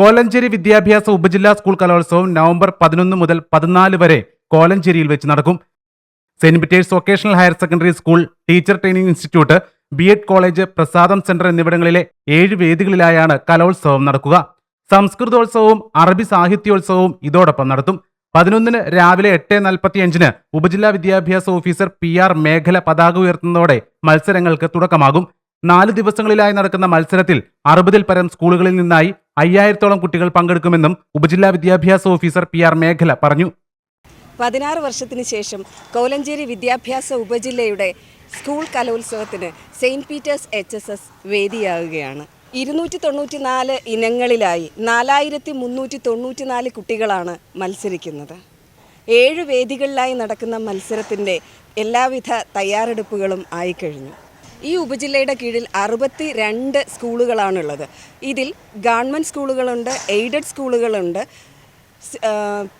കോലഞ്ചേരി വിദ്യാഭ്യാസ ഉപജില്ലാ സ്കൂൾ കലോത്സവം നവംബർ പതിനൊന്ന് മുതൽ പതിനാല് വരെ കോലഞ്ചേരിയിൽ വെച്ച് നടക്കും. Saint Peter's vocational higher secondary school teacher training institute B Ed college Prasadam centre എന്നിവിടങ്ങളിലെ ഏഴ് വേദികളിലായാണ് കലോത്സവം നടക്കുക. സംസ്കൃതോത്സവവും അറബി സാഹിത്യോത്സവവും ഇതോടൊപ്പം നടത്തും. പതിനൊന്നിന് രാവിലെ എട്ട് നാൽപ്പത്തിയഞ്ചിന് ഉപജില്ലാ വിദ്യാഭ്യാസ ഓഫീസർ പി ആർ മേഖല പതാക ഉയർത്തുന്നതോടെ മത്സരങ്ങൾക്ക് തുടക്കമാകും. നാല് ദിവസങ്ങളിലായി നടക്കുന്ന മത്സരത്തിൽ അറുപതിൽ പരം സ്കൂളുകളിൽ നിന്നായി അയ്യായിരത്തോളം കുട്ടികൾ പങ്കെടുക്കുമെന്നും ഉപജില്ലാ വിദ്യാഭ്യാസ ഓഫീസർ പി ആർ മേഖല പറഞ്ഞു. പതിനാറ് വർഷത്തിന് ശേഷം കോലഞ്ചേരി വിദ്യാഭ്യാസ ഉപജില്ലയുടെ സ്കൂൾ കലോത്സവത്തിന് saint Peter's H S S വേദിയാവുകയാണ് ഇരുന്നൂറ്റി തൊണ്ണൂറ്റി നാല് ഇനങ്ങളിലായി നാലായിരത്തി മുന്നൂറ്റി തൊണ്ണൂറ്റി നാല് കുട്ടികളാണ് മത്സരിക്കുന്നത്. ഏഴ് വേദികളിലായി നടക്കുന്ന മത്സരത്തിന്റെ എല്ലാവിധ തയ്യാറെടുപ്പുകളും ആയിക്കഴിഞ്ഞു. ഈ ഉപജില്ലയുടെ കീഴിൽ അറുപത്തി രണ്ട് സ്കൂളുകളാണുള്ളത്. ഇതിൽ ഗവൺമെന്റ് സ്കൂളുകളുണ്ട് എയ്ഡഡ് സ്കൂളുകളുണ്ട്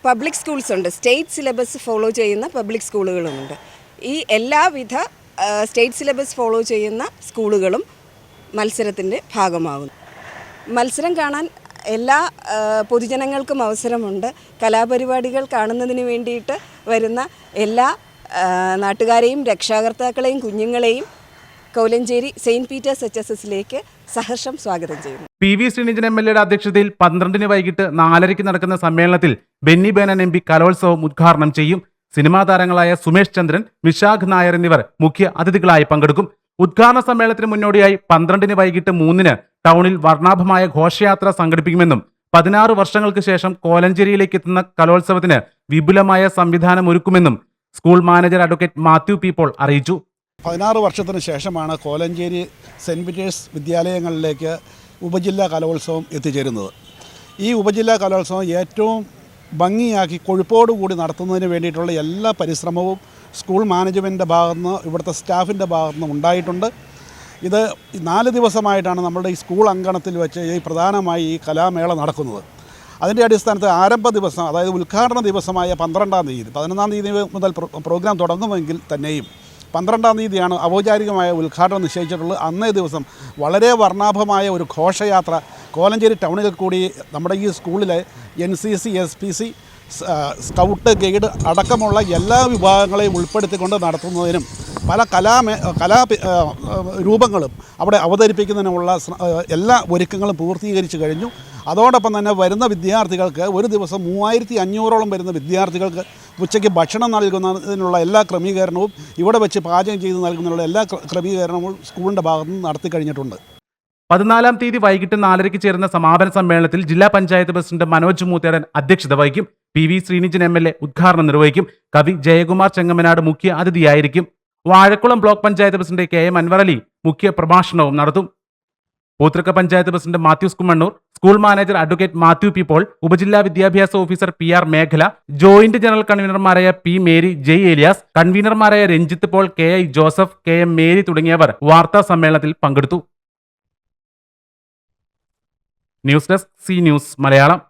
പബ്ലിക് സ്കൂൾസ് ഉണ്ട് സ്റ്റേറ്റ് സിലബസ് ഫോളോ ചെയ്യുന്ന പബ്ലിക് സ്കൂളുകളുമുണ്ട്. ഈ എല്ലാവിധ സ്റ്റേറ്റ് സിലബസ് ഫോളോ ചെയ്യുന്ന സ്കൂളുകളും മത്സരത്തിന്റെ ഭാഗമാകുന്നു. മത്സരം കാണാൻ എല്ലാ പൊതുജനങ്ങൾക്കും അവസരമുണ്ട്. കലാപരിപാടികൾ കാണുന്നതിന് വേണ്ടിയിട്ട് വരുന്ന എല്ലാ നാട്ടുകാരെയും രക്ഷാകർത്താക്കളെയും കുഞ്ഞുങ്ങളെയും Kolenchery saint Peter's H S എസിലേക്ക് സഹർഷം സ്വാഗതം ചെയ്യുന്നു. P V Sreenijan M L എയുടെ അധ്യക്ഷതയിൽ പന്ത്രണ്ടിന് വൈകിട്ട് നാലരയ്ക്ക് നടക്കുന്ന സമ്മേളനത്തിൽ ബെന്നി ബേനൻ എം പി കലോത്സവം ഉദ്ഘാടനം ചെയ്യും. സിനിമാ താരങ്ങളായ സുമേഷ് ചന്ദ്രൻ വിശാഖ് നായർ എന്നിവർ മുഖ്യ അതിഥികളായി പങ്കെടുക്കും. ഉദ്ഘാടന സമ്മേളനത്തിന് മുന്നോടിയായി പന്ത്രണ്ടിന് വൈകിട്ട് മൂന്നിന് ടൗണിൽ വർണാഭമായ ഘോഷയാത്ര സംഘടിപ്പിക്കുമെന്നും പതിനാറ് വർഷങ്ങൾക്ക് ശേഷം കോലഞ്ചേരിയിലേക്ക് എത്തുന്ന കലോത്സവത്തിന് വിപുലമായ സംവിധാനം ഒരുക്കുമെന്നും school manager advocate Mathew P അറിയിച്ചു. പതിനാറ് വർഷത്തിന് ശേഷമാണ് കോലഞ്ചേരി സെന്റ് പീറ്റേഴ്സ് വിദ്യാലയങ്ങളിലേക്ക് ഉപജില്ലാ കലോത്സവം എത്തിച്ചേരുന്നത്. ഈ ഉപജില്ലാ കലോത്സവം ഏറ്റവും ഭംഗിയാക്കി കൊഴുപ്പോടുകൂടി നടത്തുന്നതിന് വേണ്ടിയിട്ടുള്ള എല്ലാ പരിശ്രമവും സ്കൂൾ മാനേജ്മെന്റിന്റെ ഭാഗത്തുനിന്ന് ഇവിടുത്തെ സ്റ്റാഫിന്റെ ഭാഗത്തുനിന്ന് ഉണ്ടായിട്ടുണ്ട്. ഇത് നാല് ദിവസമായിട്ടാണ് നമ്മുടെ ഈ സ്കൂൾ അങ്കണത്തിൽ വെച്ച് ഈ പ്രധാനമായി ഈ കലാമേള നടക്കുന്നത്. അതിന്റെ അടിസ്ഥാനത്തിൽ ആരംഭ ദിവസം അതായത് ഉദ്ഘാടന ദിവസമായ പന്ത്രണ്ടാം തീയതി പതിനൊന്നാം തീയതി മുതൽ പ്രോഗ്രാം തുടങ്ങുമെങ്കിൽ തന്നെയും പന്ത്രണ്ടാം തീയതിയാണ് ഔപചാരികമായ ഉദ്ഘാടനം നിശ്ചയിച്ചിട്ടുള്ളത്. അന്നേ ദിവസം വളരെ വർണാഭമായ ഒരു ഘോഷയാത്ര കോലഞ്ചേരി ടൗണിൽ കൂടി നമ്മുടെ ഈ സ്കൂളിലെ N C C S P C scout guide അടക്കമുള്ള എല്ലാ വിഭാഗങ്ങളെയും ഉൾപ്പെടുത്തിക്കൊണ്ട് നടത്തുന്നതിനും പല കലാ ആ, രൂപങ്ങളും അവിടെ അവതരിപ്പിക്കുന്നതിനുമുള്ള എല്ലാ ഒരുക്കങ്ങളും പൂർത്തീകരിച്ചു കഴിഞ്ഞു. അതോടൊപ്പം തന്നെ വരുന്ന വിദ്യാർത്ഥികൾക്ക് ഒരു ദിവസം മൂവായിരത്തി അഞ്ഞൂറോളം വരുന്ന വിദ്യാർത്ഥികൾക്ക് ഉച്ചയ്ക്ക് ഭക്ഷണം നൽകുന്നതിനുള്ള എല്ലാ ക്രമീകരണവും ഇവിടെ വെച്ച് പാചകം ചെയ്ത് നൽകുന്നതിനുള്ള എല്ലാ ക്ര- ക്രമീകരണവും സ്കൂളിന്റെ ഭാഗത്തുനിന്ന് നടത്തി കഴിഞ്ഞിട്ടുണ്ട്. പതിനാലാം തീയതി വൈകിട്ട് നാലരയ്ക്ക് ചേരുന്ന സമാപന സമ്മേളനത്തിൽ ജില്ലാ പഞ്ചായത്ത് പ്രസിഡന്റ് മനോജ് മൂത്തേടൻ അധ്യക്ഷത വഹിക്കും. P V Sreenijan M L A ഉദ്ഘാടനം നിർവഹിക്കും. കവി ജയകുമാർ ചെങ്ങമനാട് മുഖ്യ അതിഥിയായിരിക്കും. Vazhakulam block panchayat president K M Anwar Ali മുഖ്യ പ്രഭാഷണവും നടത്തും. Poothrikka panchayat president Mathews Kummannoor school manager advocate Mathew P Paul ഉപജില്ലാ വിദ്യാഭ്യാസ ഓഫീസർ പി ആർ മേഖല ജോയിന്റ് ജനറൽ കൺവീനർമാരായ P Mary Jai Elias കൺവീനർമാരായ Ranjith Paul K I Joseph K M Mary തുടങ്ങിയവർ വാർത്താ സമ്മേളനത്തിൽ പങ്കെടുത്തു. News desk C news Malayalam